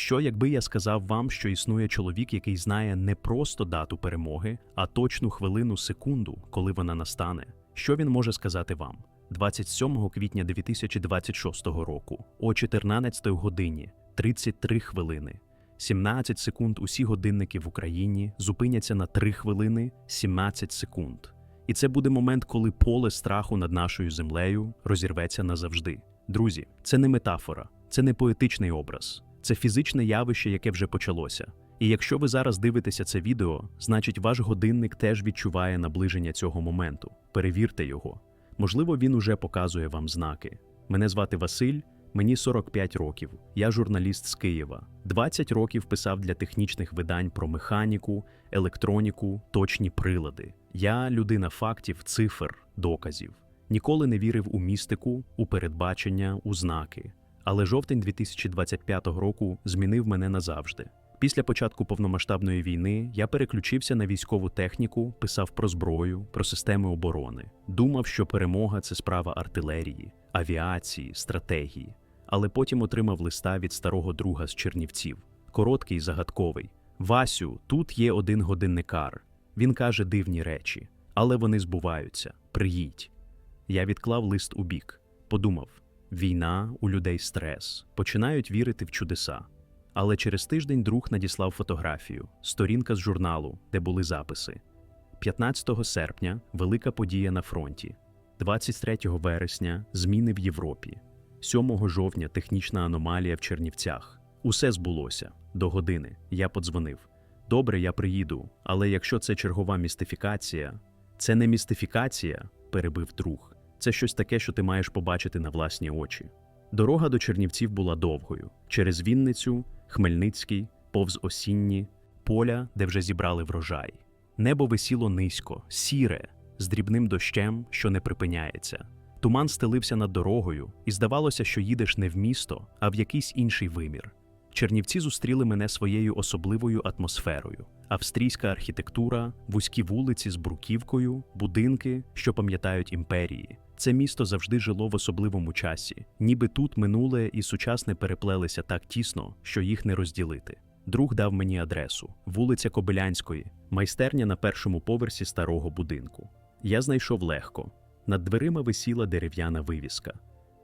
Що, якби я сказав вам, що існує чоловік, який знає не просто дату перемоги, а точну хвилину секунду, коли вона настане? Що він може сказати вам? 27 квітня 2026 року о 14 годині 33 хвилини. 17 секунд усі годинники в Україні зупиняться на 3 хвилини 17 секунд. І це буде момент, коли поле страху над нашою землею розірветься назавжди. Друзі, це не метафора, це не поетичний образ, це фізичне явище, яке вже почалося. І якщо ви зараз дивитеся це відео, значить ваш годинник теж відчуває наближення цього моменту. Перевірте його. Можливо, він уже показує вам знаки. Мене звати Василь, мені 45 років. Я журналіст з Києва. 20 років писав для технічних видань про механіку, електроніку, точні прилади. Я людина фактів, цифр, доказів. Ніколи не вірив у містику, у передбачення, у знаки. Але жовтень 2025 року змінив мене назавжди. Після початку повномасштабної війни я переключився на військову техніку, писав про зброю, про системи оборони. Думав, що перемога це справа артилерії, авіації, стратегії. Але потім отримав листа від старого друга з Чернівців. Короткий, загадковий. Васю, тут є один годинникар. Він каже дивні речі, але вони збуваються. Приїдь. Я відклав лист у бік. Подумав: війна, у людей стрес, починають вірити в чудеса. Але через тиждень друг надіслав фотографію, сторінка з журналу, де були записи. 15 серпня велика подія на фронті, 23 вересня зміни в Європі, 7 жовтня технічна аномалія в Чернівцях. Усе збулося до години. Я подзвонив. Добре, я приїду, але якщо це чергова містифікація, це не містифікація, перебив друг. Це щось таке, що ти маєш побачити на власні очі. Дорога до Чернівців була довгою через Вінницю, Хмельницький, повз осінні, поля, де вже зібрали врожай. Небо висіло низько, сіре, з дрібним дощем, що не припиняється. Туман стелився над дорогою, і здавалося, що їдеш не в місто, а в якийсь інший вимір. Чернівці зустріли мене своєю особливою атмосферою: австрійська архітектура, вузькі вулиці з бруківкою, будинки, що пам'ятають імперії. Це місто завжди жило в особливому часі, ніби тут минуле і сучасне переплелися так тісно, що їх не розділити. Друг дав мені адресу: вулиця Кобилянської, майстерня на першому поверсі старого будинку. Я знайшов легко. Над дверима висіла дерев'яна вивіска.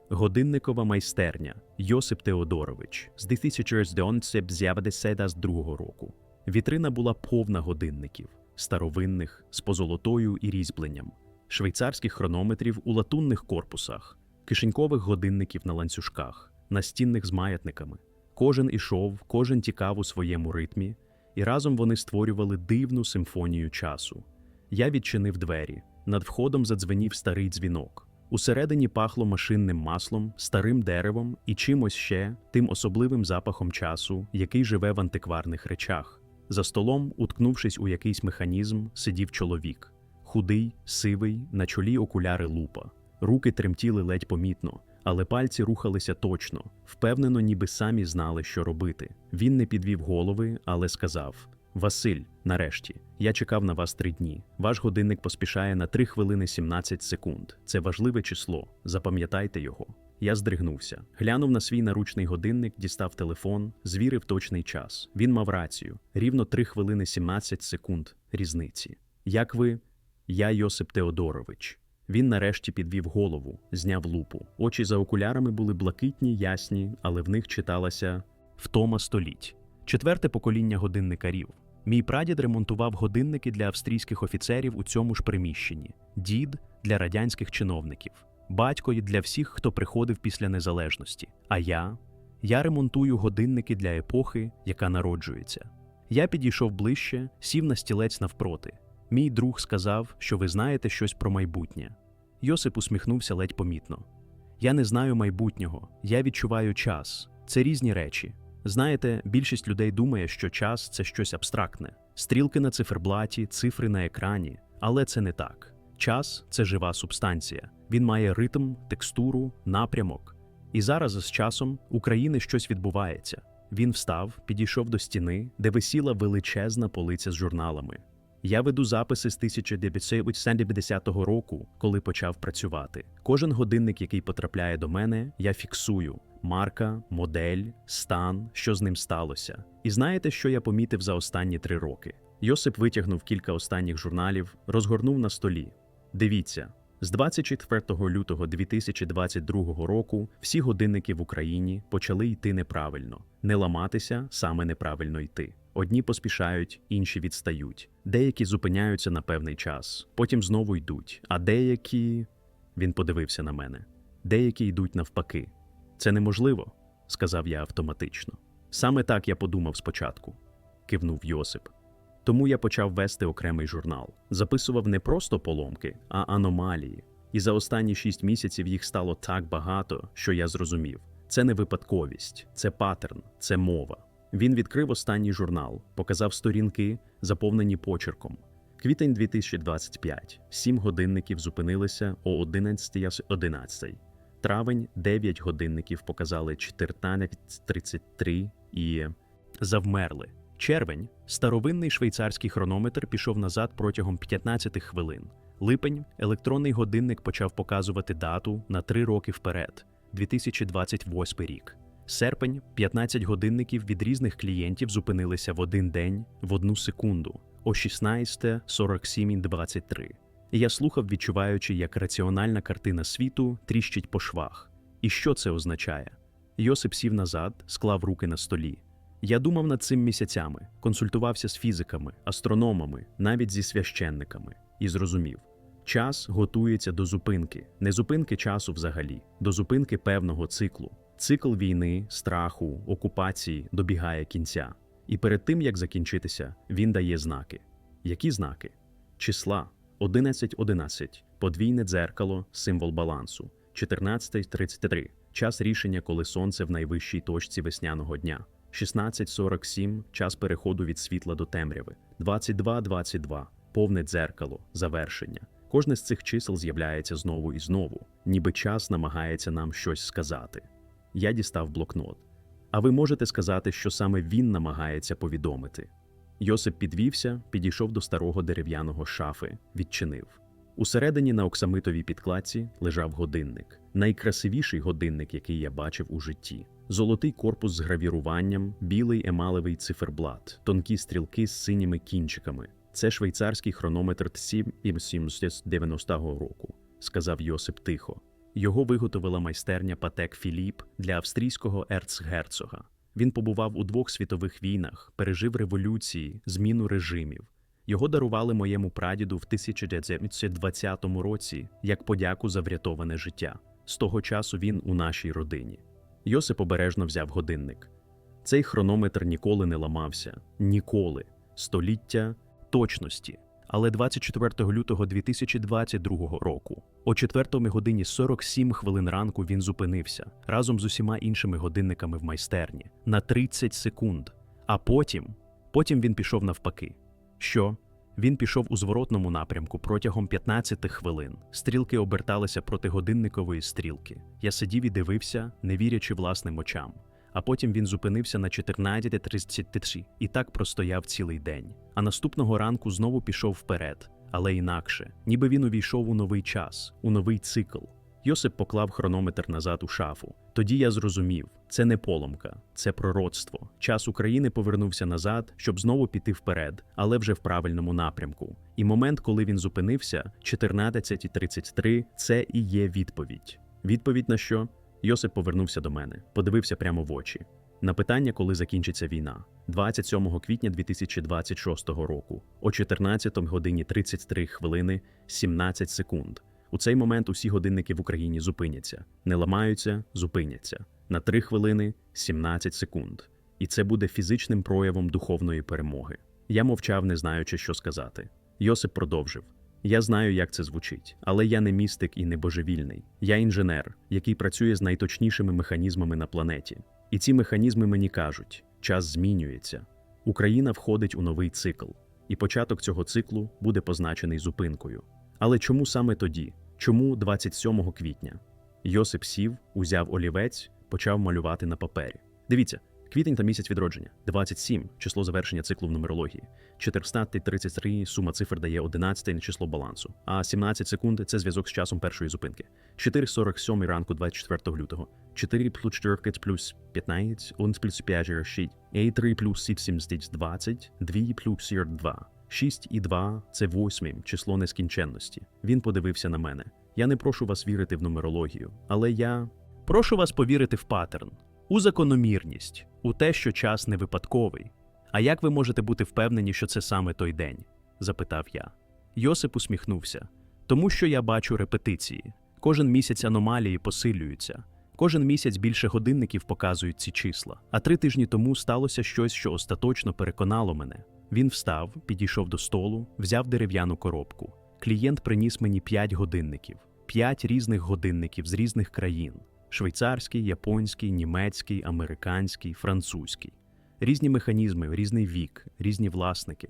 Годинникова майстерня Йосип Теодорович з 1972 року. Вітрина була повна годинників, старовинних, з позолотою і різьбленням, швейцарських хронометрів у латунних корпусах, кишенькових годинників на ланцюжках, настінних з маятниками. Кожен ішов, кожен тікав у своєму ритмі, і разом вони створювали дивну симфонію часу. Я відчинив двері. Над входом задзвенів старий дзвінок. Усередині пахло машинним маслом, старим деревом і чимось ще тим особливим запахом часу, який живе в антикварних речах. За столом, уткнувшись у якийсь механізм, сидів чоловік. Худий, сивий, на чолі окуляри лупа. Руки тремтіли ледь помітно, але пальці рухалися точно, впевнено, ніби самі знали, що робити. Він не підвів голови, але сказав: Василь, нарешті, я чекав на вас три дні. Ваш годинник поспішає на 3 хвилини 17 секунд. Це важливе число. Запам'ятайте його. Я здригнувся, глянув на свій наручний годинник, дістав телефон, звірив точний час. Він мав рацію: рівно 3 хвилини 17 секунд різниці. Як ви? Я Йосип Теодорович. Він нарешті підвів голову, зняв лупу. Очі за окулярами були блакитні, ясні, але в них читалася втома століть. Четверте покоління годинникарів. Мій прадід ремонтував годинники для австрійських офіцерів у цьому ж приміщенні, дід для радянських чиновників, батько для всіх, хто приходив після незалежності. А я? Я ремонтую годинники для епохи, яка народжується. Я підійшов ближче, сів на стілець навпроти. Мій друг сказав, що ви знаєте щось про майбутнє. Йосип усміхнувся ледь помітно. Я не знаю майбутнього, я відчуваю час. Це різні речі. Знаєте, більшість людей думає, що час це щось абстрактне, стрілки на циферблаті, цифри на екрані, але це не так. Час це жива субстанція. Він має ритм, текстуру, напрямок. І зараз з часом України щось відбувається. Він встав, підійшов до стіни, де висіла величезна полиця з журналами. Я веду записи з 1970 року, коли почав працювати. Кожен годинник, який потрапляє до мене, я фіксую: марка, модель, стан, що з ним сталося. І знаєте, що я помітив за останні три роки? Йосип витягнув кілька останніх журналів, розгорнув на столі. Дивіться, з 24 лютого 2022 року всі годинники в Україні почали йти неправильно, не ламатися, саме неправильно йти. Одні поспішають, інші відстають. Деякі зупиняються на певний час, потім знову йдуть, а деякі. Він подивився на мене. Деякі йдуть навпаки. Це неможливо, сказав я автоматично. Саме так я подумав спочатку, кивнув Йосип. Тому я почав вести окремий журнал. Записував не просто поломки, а аномалії. І за останні шість місяців їх стало так багато, що я зрозумів: це не випадковість, це паттерн, це мова. Він відкрив останній журнал, показав сторінки, заповнені почерком. Квітень 2025. Сім годинників зупинилися о 11.11. Травень 9 годинників показали 14.33 і завмерли. Червень старовинний швейцарський хронометр пішов назад протягом 15 хвилин. Липень електронний годинник почав показувати дату на 3 роки вперед 2028 рік. Серпень 15 годинників від різних клієнтів зупинилися в один день в одну секунду о 16.47.23. І я слухав, відчуваючи, як раціональна картина світу тріщить по швах. І що це означає? Йосип сів назад, склав руки на столі. Я думав над цим місяцями, консультувався з фізиками, астрономами, навіть зі священниками, і зрозумів: час готується до зупинки, не зупинки часу взагалі, до зупинки певного циклу. Цикл війни, страху, окупації добігає кінця. І перед тим як закінчитися, він дає знаки. Які знаки? Числа 11.11, подвійне дзеркало, символ балансу, 14.33, час рішення, коли сонце в найвищій точці весняного дня. 16.47 час переходу від світла до темряви, 22.22 повне дзеркало, завершення. Кожне з цих чисел з'являється знову і знову, ніби час намагається нам щось сказати. Я дістав блокнот. А ви можете сказати, що саме він намагається повідомити. Йосип підвівся, підійшов до старого дерев'яного шафи, відчинив. Усередині на оксамитовій підкладці лежав годинник, найкрасивіший годинник, який я бачив у житті. Золотий корпус з гравіруванням, білий емалевий циферблат, тонкі стрілки з синіми кінчиками. Це швейцарський хронометр 790 року, сказав Йосип тихо. Його виготовила майстерня Патек Філіп для австрійського ерцгерцога. Він побував у двох світових війнах, пережив революції, зміну режимів. Його дарували моєму прадіду в 1920 році як подяку за врятоване життя. З того часу він у нашій родині. Йосип обережно взяв годинник. Цей хронометр ніколи не ламався, ніколи. Століття точності. Але 24 лютого 2022 року, о 4 годині 47 хвилин ранку він зупинився разом з усіма іншими годинниками в майстерні на 30 секунд. А потім, потім він пішов навпаки. Що? Він пішов у зворотному напрямку протягом 15 хвилин. Стрілки оберталися проти годинникової стрілки. Я сидів і дивився, не вірячи власним очам. А потім він зупинився на 14.33 і так простояв цілий день. А наступного ранку знову пішов вперед, але інакше, ніби він увійшов у новий час, у новий цикл. Йосип поклав хронометр назад у шафу. Тоді я зрозумів, це не поломка, це пророцтво. Час України повернувся назад, щоб знову піти вперед, але вже в правильному напрямку. І момент, коли він зупинився, 14.33, це і є відповідь. Відповідь на що? Йосип повернувся до мене, подивився прямо в очі. На питання, коли закінчиться війна, 27 квітня 2026 року, о 14 годині 33 хвилини 17 секунд. У цей момент усі годинники в Україні зупиняться, не ламаються, зупиняться на 3 хвилини 17 секунд. І це буде фізичним проявом духовної перемоги. Я мовчав, не знаючи, що сказати. Йосип продовжив. Я знаю, як це звучить, але я не містик і не божевільний. Я інженер, який працює з найточнішими механізмами на планеті. І ці механізми мені кажуть: час змінюється. Україна входить у новий цикл, і початок цього циклу буде позначений зупинкою. Але чому саме тоді? Чому 27 квітня? Йосип сів, узяв олівець, почав малювати на папері. Дивіться, Квітень та місяць відродження 27 число завершення циклу в нумерології. 433 сума цифр дає 11 число балансу, а 17 секунд це зв'язок з часом першої зупинки. 4.47 ранку 24 лютого. 4 плюс 4 плюс 15, 1 плюс 5 6, a 3 плюс 7 20, 2 плюс 2. 6 і 2 – це восьмим число нескінченності. Він подивився на мене. Я не прошу вас вірити в нумерологію, але я прошу вас повірити в паттерн, у закономірність, у те, що час не випадковий. А як ви можете бути впевнені, що це саме той день? запитав я. Йосип усміхнувся. Тому що я бачу репетиції. Кожен місяць аномалії посилюються. Кожен місяць більше годинників показують ці числа. А три тижні тому сталося щось, що остаточно переконало мене. Він встав, підійшов до столу, взяв дерев'яну коробку. Клієнт приніс мені п'ять годинників, п'ять різних годинників з різних країн: швейцарський, японський, німецький, американський, французький. Різні механізми, різний вік, різні власники.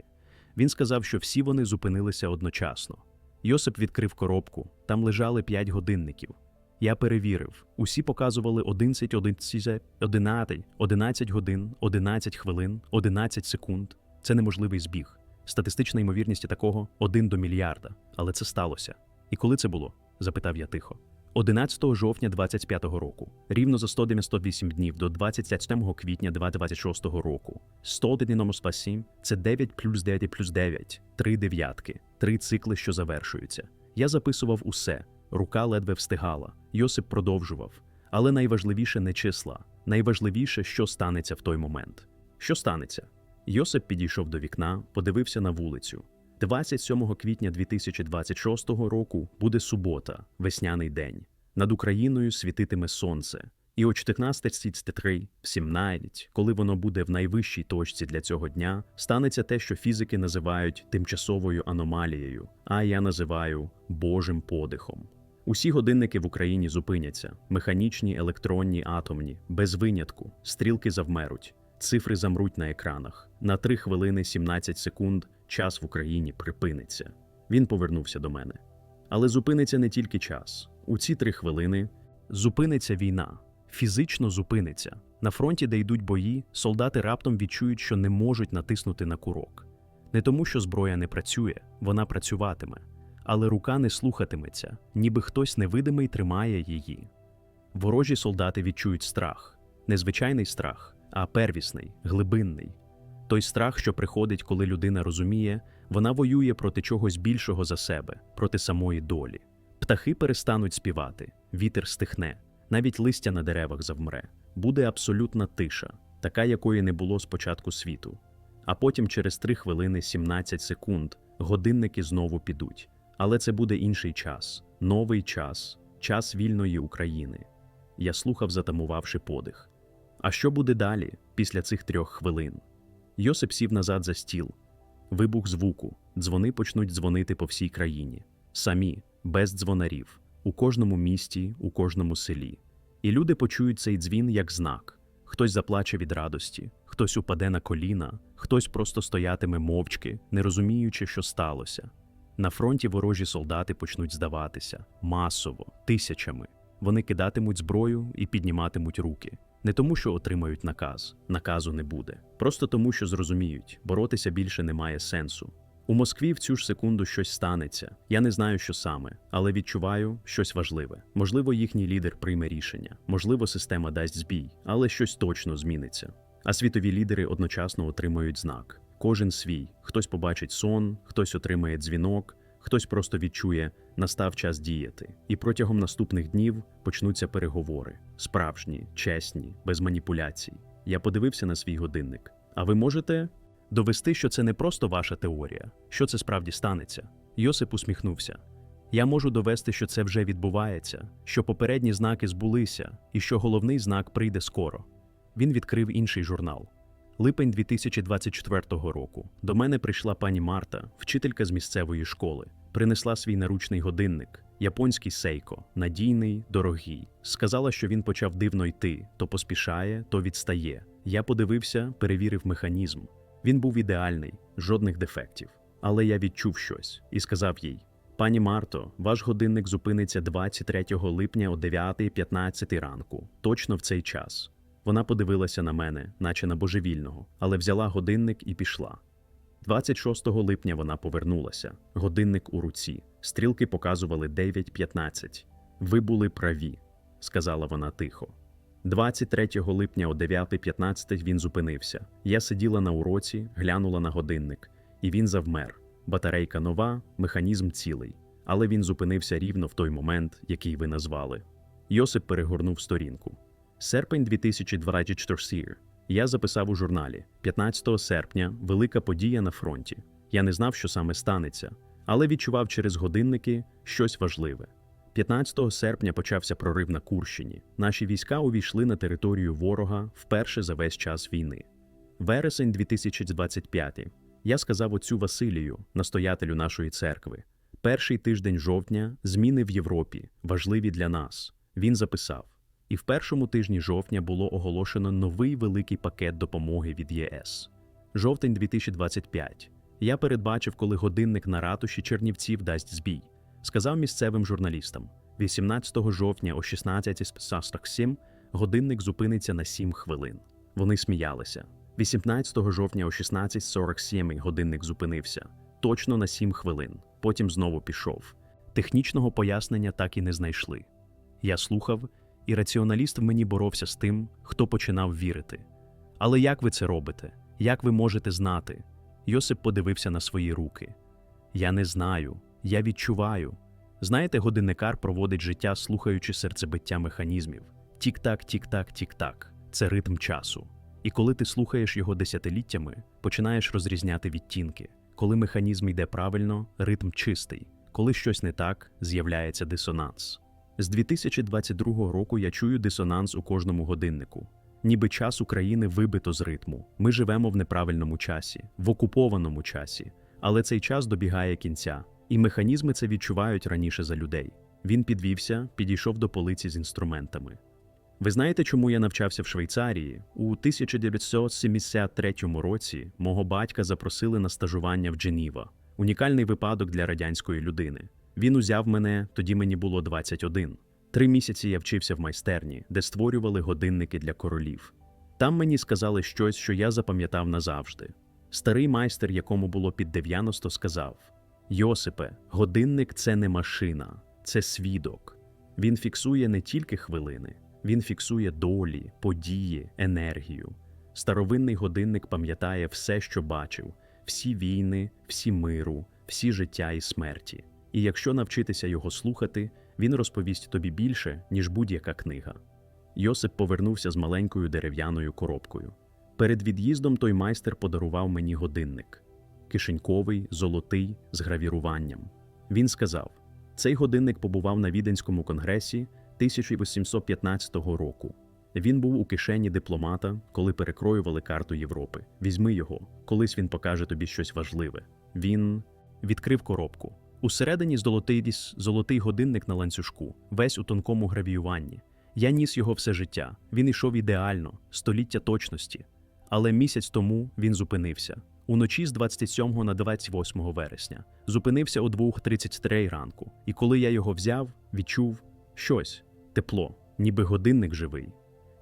Він сказав, що всі вони зупинилися одночасно. Йосип відкрив коробку, там лежали п'ять годинників. Я перевірив, усі показували 11, 11, 11, 11 годин, 11 хвилин, 11 секунд. Це неможливий збіг. Статистична ймовірність такого один до мільярда. Але це сталося. І коли це було? запитав я тихо. 11 жовтня 25-го року, рівно за 198 днів до 27 квітня 2026 року. 101 номер 7 – це 9 плюс 9 плюс 9, три дев'ятки, три цикли, що завершуються. Я записував усе, рука ледве встигала. Йосип продовжував. Але найважливіше не числа. Найважливіше, що станеться в той момент. Що станеться? Йосип підійшов до вікна, подивився на вулицю. 27 квітня 2026 року буде субота, весняний день. Над Україною світитиме сонце. І о 14.33, 17, коли воно буде в найвищій точці для цього дня, станеться те, що фізики називають тимчасовою аномалією, а я називаю Божим подихом. Усі годинники в Україні зупиняться: механічні, електронні, атомні, без винятку, стрілки завмеруть, цифри замруть на екранах. На 3 хвилини 17 секунд час в Україні припиниться. Він повернувся до мене. Але зупиниться не тільки час. У ці три хвилини зупиниться війна, фізично зупиниться. На фронті, де йдуть бої, солдати раптом відчують, що не можуть натиснути на курок. Не тому, що зброя не працює, вона працюватиме, але рука не слухатиметься, ніби хтось невидимий тримає її. Ворожі солдати відчують страх, не звичайний страх, а первісний, глибинний. Той страх, що приходить, коли людина розуміє, вона воює проти чогось більшого за себе, проти самої долі. Птахи перестануть співати, вітер стихне, навіть листя на деревах завмре. Буде абсолютна тиша, така, якої не було з початку світу. А потім, через 3 хвилини 17 секунд, годинники знову підуть. Але це буде інший час, новий час, час вільної України. Я слухав, затамувавши подих. А що буде далі, після цих трьох хвилин? Йосип сів назад за стіл. Вибух звуку, дзвони почнуть дзвонити по всій країні, самі, без дзвонарів, у кожному місті, у кожному селі. І люди почують цей дзвін як знак. Хтось заплаче від радості, хтось упаде на коліна, хтось просто стоятиме мовчки, не розуміючи, що сталося. На фронті ворожі солдати почнуть здаватися масово, тисячами. Вони кидатимуть зброю і підніматимуть руки. Не тому, що отримають наказ, наказу не буде, просто тому, що зрозуміють, боротися більше немає сенсу. У Москві в цю ж секунду щось станеться. Я не знаю, що саме, але відчуваю щось важливе. Можливо, їхній лідер прийме рішення, можливо, система дасть збій, але щось точно зміниться. А світові лідери одночасно отримають знак. Кожен свій, хтось побачить сон, хтось отримає дзвінок, хтось просто відчує, настав час діяти. І протягом наступних днів почнуться переговори справжні, чесні, без маніпуляцій. Я подивився на свій годинник. А ви можете довести, що це не просто ваша теорія, що це справді станеться? Йосип усміхнувся. Я можу довести, що це вже відбувається, що попередні знаки збулися, і що головний знак прийде скоро. Він відкрив інший журнал. Липень 2024 року. До мене прийшла пані Марта, вчителька з місцевої школи. Принесла свій наручний годинник, японський сейко, надійний, дорогий. Сказала, що він почав дивно йти, то поспішає, то відстає. Я подивився, перевірив механізм. Він був ідеальний, жодних дефектів. Але я відчув щось і сказав їй: Пані Марто, ваш годинник зупиниться 23 липня о 9.15 ранку, точно в цей час. Вона подивилася на мене, наче на божевільного, але взяла годинник і пішла. 26 липня вона повернулася. Годинник у руці. Стрілки показували 9.15. Ви були праві, сказала вона тихо. 23 липня о 9.15 він зупинився. Я сиділа на уроці, глянула на годинник, і він завмер. Батарейка нова, механізм цілий. Але він зупинився рівно в той момент, який ви назвали. Йосип перегорнув сторінку. Серпень 2024. Я записав у журналі 15 серпня велика подія на фронті. Я не знав, що саме станеться, але відчував через годинники щось важливе. 15 серпня почався прорив на Курщині. Наші війська увійшли на територію ворога вперше за весь час війни. Вересень 2025. Я сказав отцю Василію, настоятелю нашої церкви. Перший тиждень жовтня зміни в Європі важливі для нас. Він записав. І в першому тижні жовтня було оголошено новий великий пакет допомоги від ЄС. Жовтень 2025. Я передбачив, коли годинник на ратуші Чернівців дасть збій. Сказав місцевим журналістам: 18 жовтня о 16.47 годинник зупиниться на 7 хвилин. Вони сміялися. 18 жовтня о 16.47 годинник зупинився. Точно на 7 хвилин. Потім знову пішов. Технічного пояснення так і не знайшли. Я слухав, і раціоналіст в мені боровся з тим, хто починав вірити. Але як ви це робите? Як ви можете знати? Йосип подивився на свої руки. Я не знаю, я відчуваю. Знаєте, годинникар проводить життя, слухаючи серцебиття механізмів. Тік-так, тік-так, тік-так. Це ритм часу. І коли ти слухаєш його десятиліттями, починаєш розрізняти відтінки. Коли механізм йде правильно, ритм чистий. Коли щось не так, з'являється дисонанс. З 2022 року я чую дисонанс у кожному годиннику. Ніби час України вибито з ритму. Ми живемо в неправильному часі, в окупованому часі. Але цей час добігає кінця, і механізми це відчувають раніше за людей. Він підвівся, підійшов до полиці з інструментами. Ви знаєте, чому я навчався в Швейцарії? У 1973 році мого батька запросили на стажування в Дженіва. Унікальний випадок для радянської людини. Він узяв мене, тоді мені було 21. Три місяці я вчився в майстерні, де створювали годинники для королів. Там мені сказали щось, що я запам'ятав назавжди. Старий майстер, якому було під 90, сказав: Йосипе, годинник це не машина, це свідок. Він фіксує не тільки хвилини, він фіксує долі, події, енергію. Старовинний годинник пам'ятає все, що бачив, всі війни, всі миру, всі життя і смерті. І якщо навчитися його слухати, він розповість тобі більше, ніж будь-яка книга. Йосип повернувся з маленькою дерев'яною коробкою. Перед від'їздом той майстер подарував мені годинник кишеньковий, золотий, з гравіруванням. Він сказав: цей годинник побував на Віденському конгресі 1815 року. Він був у кишені дипломата, коли перекроювали карту Європи. Візьми його, колись він покаже тобі щось важливе. Він відкрив коробку. Усередині золотий золотий годинник на ланцюжку, весь у тонкому гравіюванні. Я ніс його все життя. Він йшов ідеально, століття точності. Але місяць тому він зупинився. Уночі з 27 на 28 вересня. Зупинився о 2.33 ранку. І коли я його взяв, відчув щось тепло, ніби годинник живий.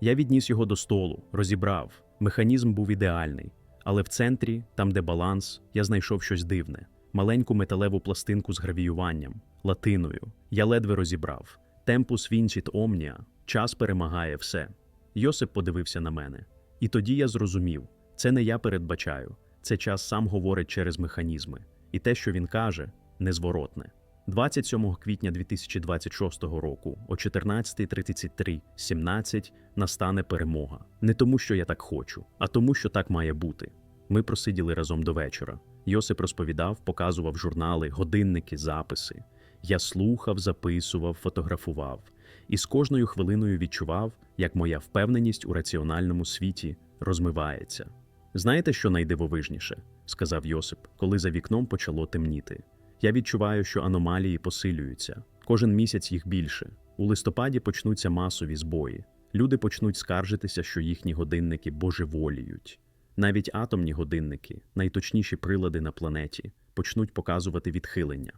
Я відніс його до столу, розібрав. Механізм був ідеальний. Але в центрі, там де баланс, я знайшов щось дивне маленьку металеву пластинку з гравіюванням, латиною. Я ледве розібрав. Темпус вінчіт омніа, час перемагає все. Йосип подивився на мене. І тоді я зрозумів: це не я передбачаю, це час сам говорить через механізми. І те, що він каже, незворотне. 27 квітня 2026 року о 14.33.17 настане перемога. Не тому, що я так хочу, а тому, що так має бути. Ми просиділи разом до вечора. Йосип розповідав, показував журнали, годинники, записи. Я слухав, записував, фотографував, і з кожною хвилиною відчував, як моя впевненість у раціональному світі розмивається. Знаєте, що найдивовижніше? сказав Йосип, коли за вікном почало темніти. Я відчуваю, що аномалії посилюються. Кожен місяць їх більше. У листопаді почнуться масові збої. Люди почнуть скаржитися, що їхні годинники божеволіють. Навіть атомні годинники, найточніші прилади на планеті, почнуть показувати відхилення.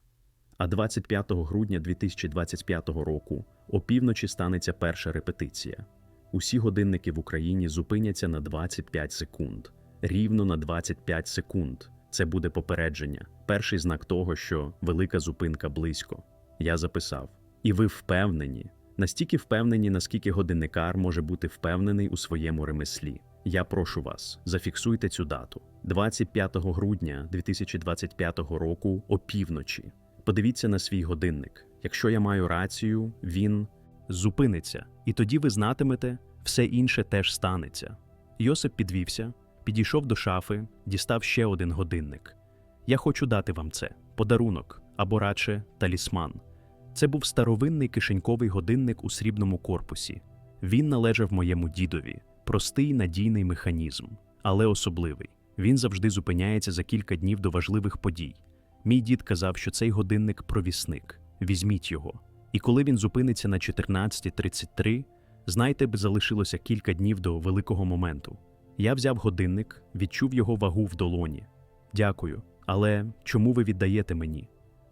А 25 грудня 2025 року опівночі станеться перша репетиція. Усі годинники в Україні зупиняться на 25 секунд. Рівно на 25 секунд. Це буде попередження. Перший знак того, що велика зупинка близько. Я записав. І ви впевнені, настільки впевнені, наскільки годинникар може бути впевнений у своєму ремеслі. Я прошу вас, зафіксуйте цю дату 25 грудня 2025 року опівночі. Подивіться на свій годинник. Якщо я маю рацію, він зупиниться, і тоді ви знатимете, все інше теж станеться. Йосип підвівся, підійшов до шафи, дістав ще один годинник. Я хочу дати вам це подарунок або радше талісман. Це був старовинний кишеньковий годинник у срібному корпусі. Він належав моєму дідові, простий надійний механізм, але особливий. Він завжди зупиняється за кілька днів до важливих подій. Мій дід казав, що цей годинник провісник. Візьміть його. І коли він зупиниться на 14.33, знайте, б залишилося кілька днів до великого моменту. Я взяв годинник, відчув його вагу в долоні. Дякую. Але чому ви віддаєте мені?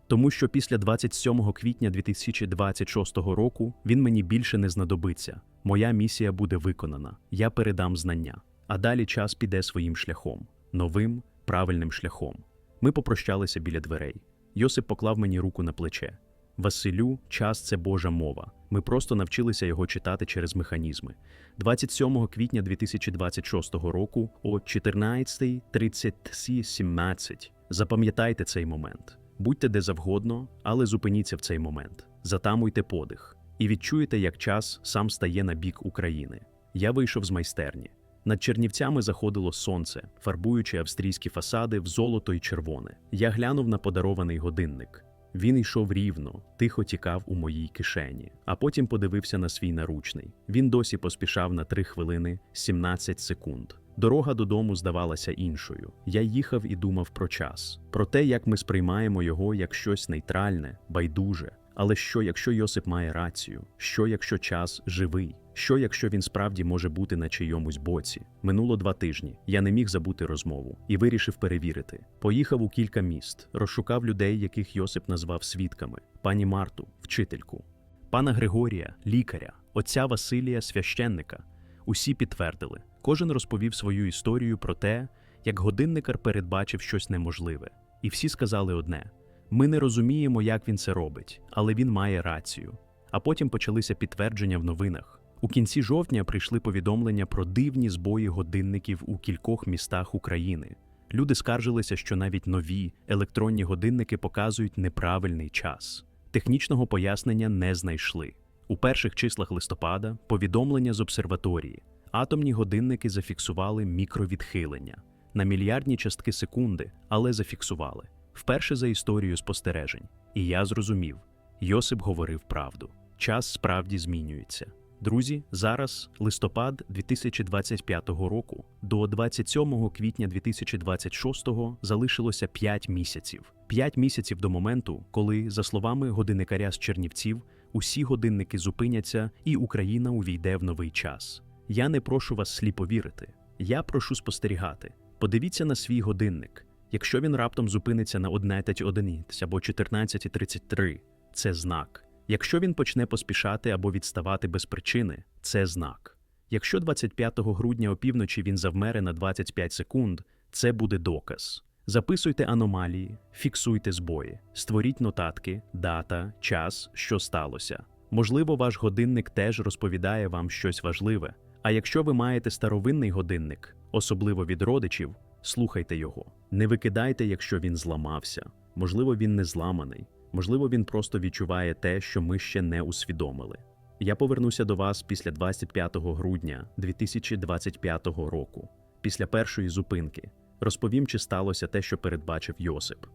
Тому що після 27 квітня 2026 року він мені більше не знадобиться. Моя місія буде виконана. Я передам знання. А далі час піде своїм шляхом, новим, правильним шляхом. Ми попрощалися біля дверей. Йосип поклав мені руку на плече. Василю, час це Божа мова. Ми просто навчилися його читати через механізми. 27 квітня 2026 року о 14.37.17. Запам'ятайте цей момент. Будьте де завгодно, але зупиніться в цей момент. Затамуйте подих і відчуєте, як час сам стає на бік України. Я вийшов з майстерні. Над Чернівцями заходило сонце, фарбуючи австрійські фасади в золото й червоне. Я глянув на подарований годинник. Він йшов рівно, тихо тікав у моїй кишені, а потім подивився на свій наручний. Він досі поспішав на 3 хвилини 17 секунд. Дорога додому здавалася іншою. Я їхав і думав про час, про те, як ми сприймаємо його як щось нейтральне, байдуже. Але що, якщо Йосип має рацію? Що, якщо час живий? Що, якщо він справді може бути на чийомусь боці? Минуло два тижні. Я не міг забути розмову і вирішив перевірити. Поїхав у кілька міст, розшукав людей, яких Йосип назвав свідками: пані Марту, вчительку, пана Григорія, лікаря, отця Василія, священника. Усі підтвердили. Кожен розповів свою історію про те, як годинникар передбачив щось неможливе. І всі сказали одне: ми не розуміємо, як він це робить, але він має рацію. А потім почалися підтвердження в новинах. У кінці жовтня прийшли повідомлення про дивні збої годинників у кількох містах України. Люди скаржилися, що навіть нові електронні годинники показують неправильний час. Технічного пояснення не знайшли. У перших числах листопада повідомлення з обсерваторії. Атомні годинники зафіксували мікровідхилення на мільярдні частки секунди, але зафіксували вперше за історію спостережень. І я зрозумів, Йосип говорив правду. Час справді змінюється. Друзі, зараз листопад 2025 року до 27 квітня 2026 залишилося 5 місяців. 5 місяців до моменту, коли, за словами годинникаря з Чернівців, усі годинники зупиняться і Україна увійде в новий час. Я не прошу вас сліпо вірити. Я прошу спостерігати. Подивіться на свій годинник. Якщо він раптом зупиниться на 11.11 або 14.33, це знак. Якщо він почне поспішати або відставати без причини, це знак. Якщо 25 грудня опівночі він завмере на 25 секунд, це буде доказ. Записуйте аномалії, фіксуйте збої, створіть нотатки, дата, час, що сталося. Можливо, ваш годинник теж розповідає вам щось важливе. А якщо ви маєте старовинний годинник, особливо від родичів, слухайте його. Не викидайте, якщо він зламався. Можливо, він не зламаний. Можливо, він просто відчуває те, що ми ще не усвідомили. Я повернуся до вас після 25 грудня 2025 року, після першої зупинки. Розповім, чи сталося те, що передбачив Йосип.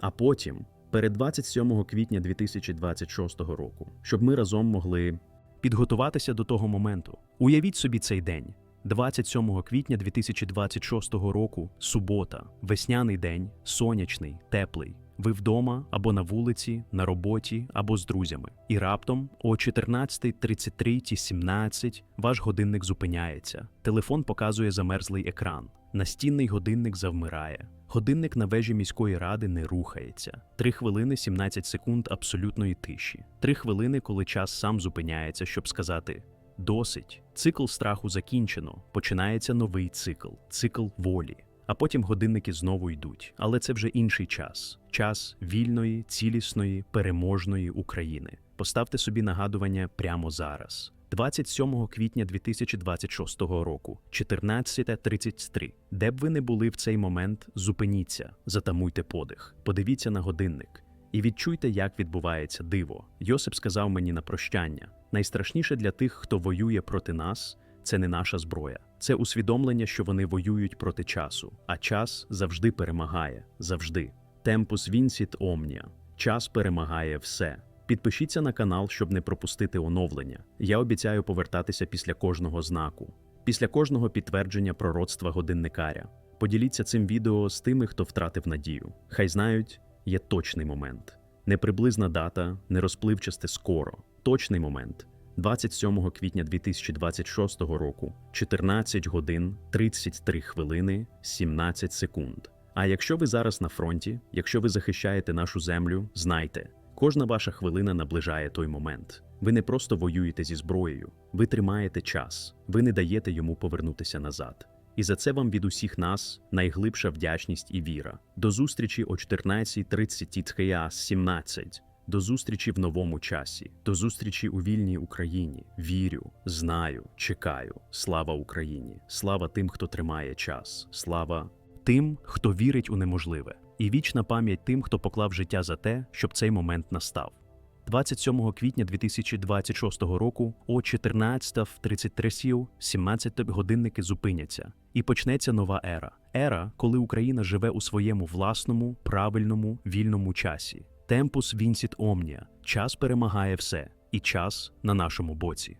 А потім, перед 27 квітня 2026 року, щоб ми разом могли підготуватися до того моменту. Уявіть собі цей день, 27 квітня 2026 року, субота, весняний день, сонячний, теплий. Ви вдома або на вулиці, на роботі, або з друзями. І раптом о 14.33-17 ваш годинник зупиняється. Телефон показує замерзлий екран. Настінний годинник завмирає. Годинник на вежі міської ради не рухається. Три хвилини 17 секунд абсолютної тиші. Три хвилини, коли час сам зупиняється, щоб сказати: досить. Цикл страху закінчено. Починається новий цикл цикл волі. А потім годинники знову йдуть. Але це вже інший час час вільної, цілісної, переможної України. Поставте собі нагадування прямо зараз. 27 квітня 2026 року, 14.33. Де б ви не були в цей момент, зупиніться, затамуйте подих, подивіться на годинник і відчуйте, як відбувається диво. Йосип сказав мені на прощання: найстрашніше для тих, хто воює проти нас, це не наша зброя, це усвідомлення, що вони воюють проти часу, а час завжди перемагає, завжди. Темпус вінсіт омнія. Час перемагає все. Підпишіться на канал, щоб не пропустити оновлення. Я обіцяю повертатися після кожного знаку, після кожного підтвердження пророцтва годинникаря. Поділіться цим відео з тими, хто втратив надію. Хай знають, є точний момент. Не приблизна дата, не розпливчасте скоро. Точний момент. 27 квітня 2026 року, 14 годин 33 хвилини 17 секунд. А якщо ви зараз на фронті, якщо ви захищаєте нашу землю, знайте, кожна ваша хвилина наближає той момент. Ви не просто воюєте зі зброєю, ви тримаєте час, ви не даєте йому повернутися назад. І за це вам від усіх нас найглибша вдячність і віра. До зустрічі о 14.30 ТХЯ 17. До зустрічі в новому часі, до зустрічі у вільній Україні. Вірю, знаю, чекаю. Слава Україні! Слава тим, хто тримає час. Слава тим, хто вірить у неможливе, і вічна пам'ять тим, хто поклав життя за те, щоб цей момент настав. 27 квітня 2026 року о 14.33 17 годинники зупиняться, і почнеться нова ера. Ера, коли Україна живе у своєму власному, правильному, вільному часі. Темпус вінсіт омнія. Час перемагає все, і час на нашому боці.